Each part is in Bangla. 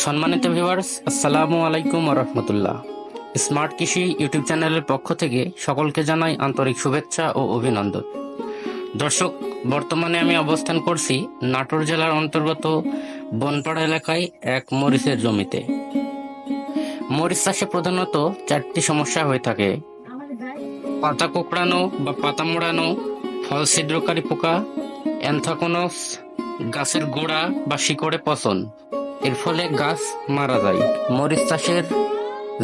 সম্মানিত ভিউয়ার্স আসসালামু আলাইকুম রহমতুল্লাহ। স্মার্ট কৃষি ইউটিউব চ্যানেলের পক্ষ থেকে সকলকে জানাই আন্তরিক শুভেচ্ছা ও অভিনন্দন। দর্শক, বর্তমানে আমি অবস্থান করছি নাটোর জেলার অন্তর্গত বনপাড়া এলাকায় এক মরিচের জমিতে। মরিচ চাষে প্রধানত চারটি সমস্যা হয়ে থাকে। পাতা কোঁকড়ানো বা পাতা মোড়ানো, ফল ছিদ্রকারী পোকা, অ্যান্থাকোনস, গাছের গোড়া বা শিকড়ে পচন। এর ফলে গাছ মারা যায়। মরিচ চাষের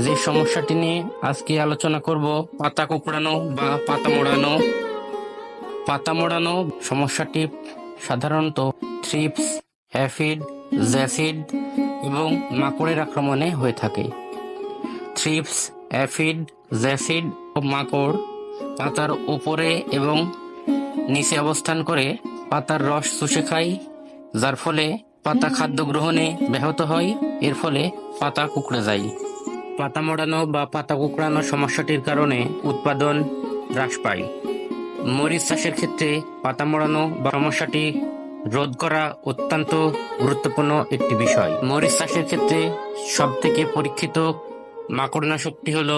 যে সমস্যাটি নিয়ে আজকে আলোচনা করব, পাতা কোঁকড়ানো বা পাতা মোড়ানো। পাতা মোড়ানো সমস্যাটি সাধারণত থ্রিপস, অ্যাফিড, জ্যাসিড এবং মাকড়ের আক্রমণে হয়ে থাকে। থ্রিপস, অ্যাফিড, জ্যাসিড ও মাকড় পাতার উপরে এবং নিচে অবস্থান করে পাতার রস চুষে খায়, যার ফলে পাতা খাদ্য গ্রহণে ব্যাহত হয়, এর ফলে পাতা কুকড়ে যায়। পাতা মোড়ানো বা পাতা কুকড়ানো সমস্যাটির কারণে উৎপাদন হ্রাস পায়। মরিচ চাষের ক্ষেত্রে পাতা মোড়ানো বা সমস্যাটি রোধ করা অত্যন্ত গুরুত্বপূর্ণ একটি বিষয়। মরিচ চাষের ক্ষেত্রে সব থেকে পরীক্ষিত মাকড়নাশকটি হল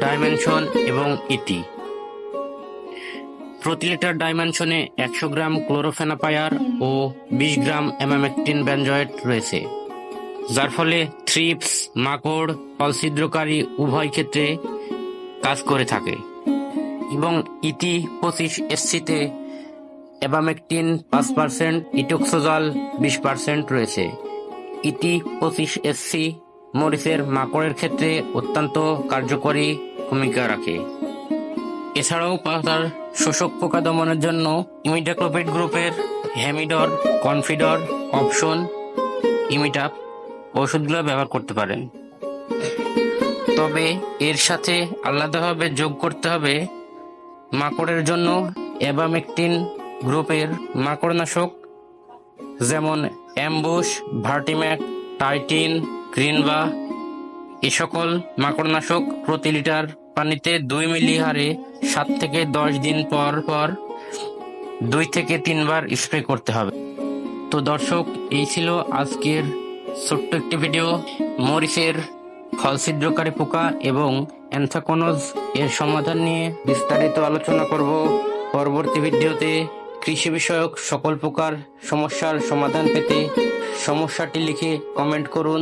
ডাইমেনশন এবং ইটি। প্রতি লিটার ডাইমেনশনে একশো গ্রাম ক্লোরোফেনাপায়ার ও বিশ গ্রাম অ্যামামেকটিন ব্যানজয়েট রয়েছে। যার ফলে থ্রিপস, মাকড়, ফলছিদ্রকারী উভয় ক্ষেত্রে কাজ করে থাকে এবং ইতি পঁচিশ এসসিতে অ্যাবামেকটিন পাঁচ পার্সেন্ট, ইটোক্সোজাল বিশ পার্সেন্ট রয়েছে। ইতি পঁচিশ এসসি মরিচের মাকড়ের ক্ষেত্রে অত্যন্ত কার্যকরী ভূমিকা রাখে। এছাড়াও পাতার শোষক পোকা দমনের জন্য ইমিডাক্লোপিড গ্রুপের হ্যামিডর, কনফিডর, অপশন, ইমিটাপ ওষুধগুলো ব্যবহার করতে পারেন। তবে এর সাথে আলাদাভাবে যোগ করতে হবে মাকড়ের জন্য অ্যাবামেকটিন গ্রুপের মাকড়নাশক, যেমন অ্যাম্বুশ, ভার্টিম্যাক, টাইটিন, গ্রিনবা, এ সকল মাকড়নাশক প্রতি লিটার পানিতে দুই মিলি হারে সাত থেকে দশ দিন পর পর দুই থেকে তিনবার স্প্রে করতে হবে। তো দর্শক, এই ছিল আজকের ছোট্ট একটি ভিডিও। মরিচের ফল ছিদ্রকারী পোকা এবং অ্যান্থাকোনোজ এর সমাধান নিয়ে বিস্তারিত আলোচনা করব। পরবর্তী ভিডিওতে কৃষি বিষয়ক সকল প্রকার সমস্যার সমাধান পেতে সমস্যাটি লিখে কমেন্ট করুন।